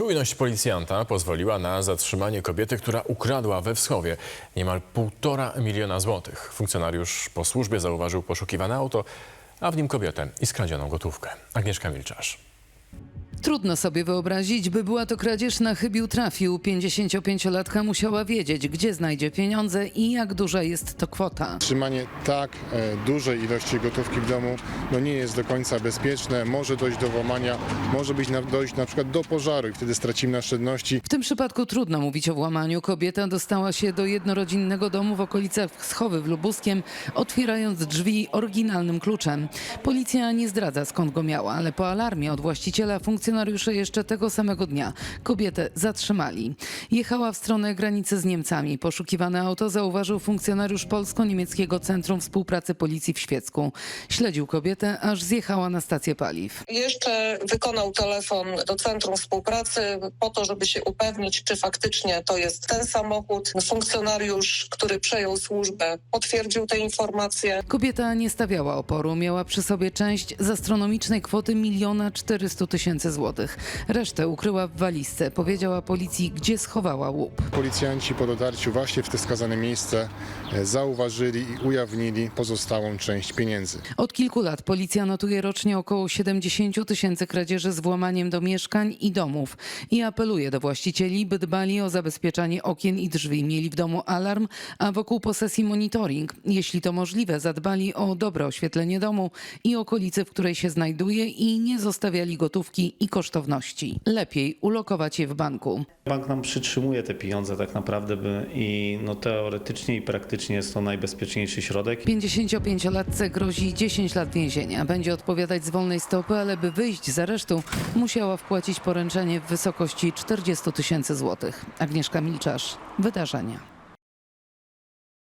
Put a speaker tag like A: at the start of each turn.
A: Czujność policjanta pozwoliła na zatrzymanie kobiety, która ukradła we Wschowie niemal półtora miliona złotych. Funkcjonariusz po służbie zauważył poszukiwane auto, a w nim kobietę i skradzioną gotówkę. Agnieszka Milczarz.
B: Trudno sobie wyobrazić, by była to kradzież na chybił trafił. 55-latka musiała wiedzieć, gdzie znajdzie pieniądze i jak duża jest to kwota.
C: Trzymanie tak e, dużej ilości gotówki w domu no nie jest do końca bezpieczne. Może dojść do włamania, może być na, dojść na przykład do pożaru i wtedy stracimy oszczędności.
B: W tym przypadku trudno mówić o włamaniu. Kobieta dostała się do jednorodzinnego domu w okolicach Wschowy w Lubuskiem, otwierając drzwi oryginalnym kluczem. Policja nie zdradza skąd go miała, ale po alarmie od właściciela funkcjonariusze jeszcze tego samego dnia kobietę zatrzymali. Jechała w stronę granicy z Niemcami. Poszukiwane auto zauważył funkcjonariusz Polsko-Niemieckiego Centrum Współpracy Policji w Świecku. Śledził kobietę, aż zjechała na stację paliw.
D: Jeszcze wykonał telefon do Centrum Współpracy po to, żeby się upewnić, czy faktycznie to jest ten samochód. Funkcjonariusz, który przejął służbę, potwierdził te informacje.
B: Kobieta nie stawiała oporu, miała przy sobie część z astronomicznej kwoty miliona 400 tysięcy złotych. Resztę ukryła w walizce. Powiedziała policji, gdzie schowała łup.
C: Policjanci po dotarciu właśnie w te wskazane miejsce e, zauważyli i ujawnili pozostałą część pieniędzy.
B: Od kilku lat policja notuje rocznie około 70 tysięcy kradzieży z włamaniem do mieszkań i domów i apeluje do właścicieli, by dbali o zabezpieczanie okien i drzwi, mieli w domu alarm, a wokół posesji monitoring. Jeśli to możliwe, zadbali o dobre oświetlenie domu i okolicy, w której się znajduje i nie zostawiali gotówki i kosztowności. Lepiej ulokować je w banku.
E: Bank nam przytrzymuje te pieniądze tak naprawdę by, i no teoretycznie i praktycznie jest to najbezpieczniejszy środek.
B: 55-latce grozi 10 lat więzienia. Będzie odpowiadać z wolnej stopy, ale by wyjść z aresztu, musiała wpłacić poręczenie w wysokości 40 tysięcy złotych. Agnieszka Milczarz, Wydarzenia.